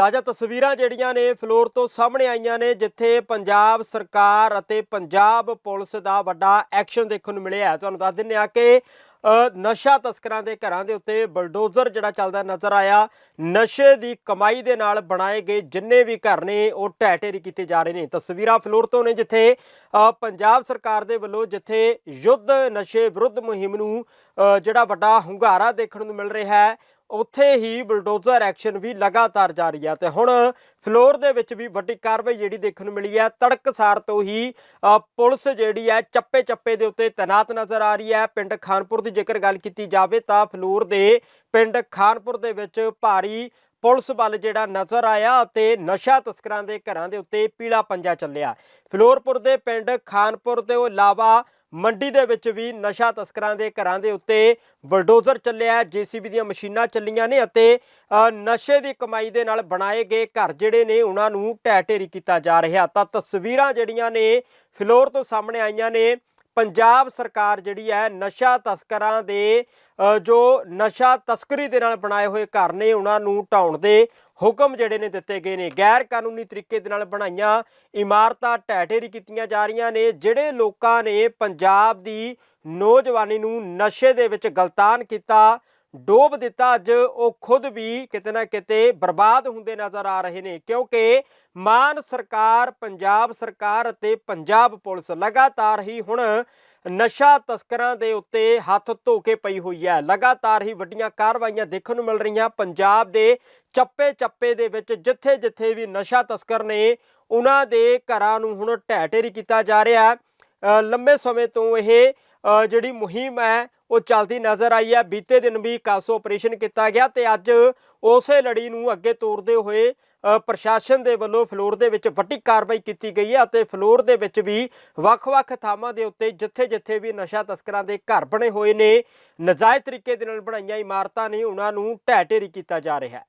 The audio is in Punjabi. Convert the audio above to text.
ਤਾਜ਼ਾ ਤਸਵੀਰਾਂ ਜਿਹੜੀਆਂ ਨੇ ਫਲੋਰ ਤੋਂ ਸਾਹਮਣੇ ਆਈਆਂ ਨੇ, ਜਿੱਥੇ ਪੰਜਾਬ ਸਰਕਾਰ ਅਤੇ ਪੰਜਾਬ ਪੁਲਿਸ ਦਾ ਵੱਡਾ ਐਕਸ਼ਨ ਦੇਖਣ ਨੂੰ ਮਿਲਿਆ ਤੁਹਾਨੂੰ ਦੱਸ ਦਿੰਦੇ ਆ ਕਿ ਨਸ਼ਾ ਤਸਕਰਾਂ ਦੇ ਘਰਾਂ ਦੇ ਉੱਤੇ ਬਲਡੋਜ਼ਰ ਜਿਹੜਾ ਚੱਲਦਾ ਨਜ਼ਰ ਆਇਆ। ਨਸ਼ੇ ਦੀ ਕਮਾਈ ਦੇ ਨਾਲ ਬਣਾਏ ਗਏ ਜਿੰਨੇ ਵੀ ਘਰ ਨੇ, ਉਹ ਢਹਿ ਢੇਰੀ ਕੀਤੇ ਜਾ ਰਹੇ ਨੇ। ਤਸਵੀਰਾਂ ਫਲੋਰ ਤੋਂ ਨੇ ਜਿੱਥੇ ਪੰਜਾਬ ਸਰਕਾਰ ਦੇ ਵੱਲੋਂ ਜਿੱਥੇ ਯੁੱਧ ਨਸ਼ੇ ਵਿਰੁੱਧ ਮੁਹਿੰਮ ਨੂੰ ਜਿਹੜਾ ਵੱਡਾ ਹੁੰਗਾਰਾ ਦੇਖਣ ਨੂੰ ਮਿਲ ਰਿਹਾ ਹੈ ਉੱਥੇ ਹੀ ਬਲਡੋਜ਼ਰ ਐਕਸ਼ਨ ਵੀ ਲਗਾਤਾਰ ਜਾਰੀ ਆ ਤੇ ਹੁਣ ਫਲੋਰ ਦੇ ਵਿੱਚ ਵੀ ਵੱਡੀ ਕਾਰਵਾਈ ਜਿਹੜੀ ਦੇਖਣ ਨੂੰ ਮਿਲੀ ਹੈ। ਤੜਕਸਾਰ ਤੋਂ ਹੀ ਪੁਲਿਸ ਜਿਹੜੀ ਹੈ ਚੱਪੇ ਚੱਪੇ ਦੇ ਉੱਤੇ ਤੈਨਾਤ ਨਜ਼ਰ ਆ ਰਹੀ ਹੈ। ਪਿੰਡ ਖਾਨਪੁਰ ਦੀ ਜੇਕਰ ਗੱਲ ਕੀਤੀ ਜਾਵੇ ਤਾਂ ਫਲੋਰ ਦੇ ਪਿੰਡ ਖਾਨਪੁਰ ਦੇ ਵਿੱਚ ਭਾਰੀ ਪੁਲਿਸ ਬਲ ਜਿਹੜਾ ਨਜ਼ਰ ਆਇਆ ਅਤੇ ਨਸ਼ਾ ਤਸਕਰਾਂ ਦੇ ਘਰਾਂ ਦੇ ਉੱਤੇ ਪੀਲਾ ਪੰਜਾ ਚੱਲਿਆ। ਫਲੋਰਪੁਰ ਦੇ ਪਿੰਡ ਖਾਨਪੁਰ ਤੋਂ ਇਲਾਵਾ ਮੰਡੀ ਦੇ ਵਿੱਚ ਵੀ ਨਸ਼ਾ ਤਸਕਰਾਂ ਦੇ ਘਰਾਂ ਦੇ ਉੱਤੇ ਬਲਡੋਜ਼ਰ ਚੱਲਿਆ ਜੀਸੀਬੀ ਦੀਆਂ ਮਸ਼ੀਨਾਂ ਚੱਲੀਆਂ ਨੇ ਅਤੇ ਨਸ਼ੇ ਦੀ ਕਮਾਈ ਦੇ ਨਾਲ ਬਣਾਏ ਗਏ ਘਰ ਜਿਹੜੇ ਨੇ ਉਹਨਾਂ ਨੂੰ ਢਹਿ ਢੇਰੀ ਕੀਤਾ ਜਾ ਰਿਹਾ ਤਾਂ ਤਸਵੀਰਾਂ ਜਿਹੜੀਆਂ ਨੇ ਫਲੋਰ ਤੋਂ ਸਾਹਮਣੇ ਆਈਆਂ ਨੇ ਪੰਜਾਬ ਸਰਕਾਰ ਜਿਹੜੀ ਹੈ ਨਸ਼ਾ ਤਸਕਰਾਂ ਦੇ ਜੋ ਨਸ਼ਾ ਤਸਕਰੀ ਦੇ ਨਾਲ ਬਣਾਏ ਹੋਏ ਘਰ ਨੇ, ਉਹਨਾਂ ਨੂੰ ਢਾਉਣ ਦੇ ਹੁਕਮ ਜਿਹੜੇ ਨੇ ਦਿੱਤੇ ਗਏ ਨੇ। ਗੈਰ ਕਾਨੂੰਨੀ ਤਰੀਕੇ ਦੇ ਨਾਲ ਬਣਾਈਆਂ ਇਮਾਰਤਾਂ ਢਹਿ ਢੇਰੀ ਕੀਤੀਆਂ ਜਾ ਰਹੀਆਂ ਨੇ, ਜਿਹੜੇ ਲੋਕਾਂ ਨੇ ਪੰਜਾਬ ਦੀ ਨੌਜਵਾਨੀ ਨੂੰ ਨਸ਼ੇ ਦੇ ਵਿੱਚ ਗਲਤਾਨ ਕੀਤਾ ਡੋਬ ਦਿੱਤਾ। ਅੱਜ ਉਹ ਖੁਦ ਵੀ ਕਿਤੇ ਨਾ ਕਿਤੇ ਬਰਬਾਦ ਹੁੰਦੇ ਨਜ਼ਰ ਆ ਰਹੇ ਨੇ, ਕਿਉਂਕਿ ਮਾਨ ਸਰਕਾਰ, ਪੰਜਾਬ ਸਰਕਾਰ ਅਤੇ ਪੰਜਾਬ ਪੁਲਿਸ ਲਗਾਤਾਰ ਹੀ ਹੁਣ ਨਸ਼ਾ ਤਸਕਰਾਂ ਦੇ ਉੱਤੇ ਹੱਥ ਧੋ ਕੇ ਪਈ ਹੋਈ ਹੈ। ਲਗਾਤਾਰ ਹੀ ਵੱਡੀਆਂ ਕਾਰਵਾਈਆਂ ਦੇਖਣ ਨੂੰ ਮਿਲ ਰਹੀਆਂ। ਪੰਜਾਬ ਦੇ ਚੱਪੇ ਚੱਪੇ ਦੇ ਵਿੱਚ ਜਿੱਥੇ ਜਿੱਥੇ ਵੀ ਨਸ਼ਾ ਤਸਕਰ ਨੇ, ਉਹਨਾਂ ਦੇ ਘਰਾਂ ਨੂੰ ਹੁਣ ਢਹਿ ਢੇਰੀ ਕੀਤਾ ਜਾ ਰਿਹਾ। ਲੰਬੇ ਸਮੇਂ ਤੋਂ ਇਹ ਜਿਹੜੀ ਮੁਹਿੰਮ ਹੈ, ਉਹ ਚੱਲਦੀ ਨਜ਼ਰ ਆਈ ਹੈ। ਬੀਤੇ ਦਿਨ ਵੀ ਕਾਸੋ ਆਪਰੇਸ਼ਨ ਕੀਤਾ ਗਿਆ ਤੇ ਅੱਜ ਉਸੇ ਲੜੀ ਨੂੰ ਅੱਗੇ ਤੋਰਦੇ ਹੋਏ ਪ੍ਰਸ਼ਾਸਨ ਦੇ ਵੱਲੋਂ ਫਲੋਰ ਦੇ ਵਿੱਚ ਵੱਡੀ ਕਾਰਵਾਈ ਕੀਤੀ ਗਈ ਹੈ ਅਤੇ ਫਲੋਰ ਦੇ ਵਿੱਚ ਵੀ ਵੱਖ-ਵੱਖ ਥਾਵਾਂ ਦੇ ਉੱਤੇ ਜਿੱਥੇ-ਜਿੱਥੇ ਵੀ ਨਸ਼ਾ ਤਸਕਰਾਂ ਦੇ ਘਰ ਬਣੇ ਹੋਏ ਨੇ, ਨਜਾਇਜ਼ ਤਰੀਕੇ ਦੇ ਨਾਲ ਬਣਾਈਆਂ ਇਮਾਰਤਾਂ ਨੇ, ਉਹਨਾਂ ਨੂੰ ਢਹਿ ਢੇਰੀ ਕੀਤਾ ਜਾ ਰਿਹਾ ਹੈ।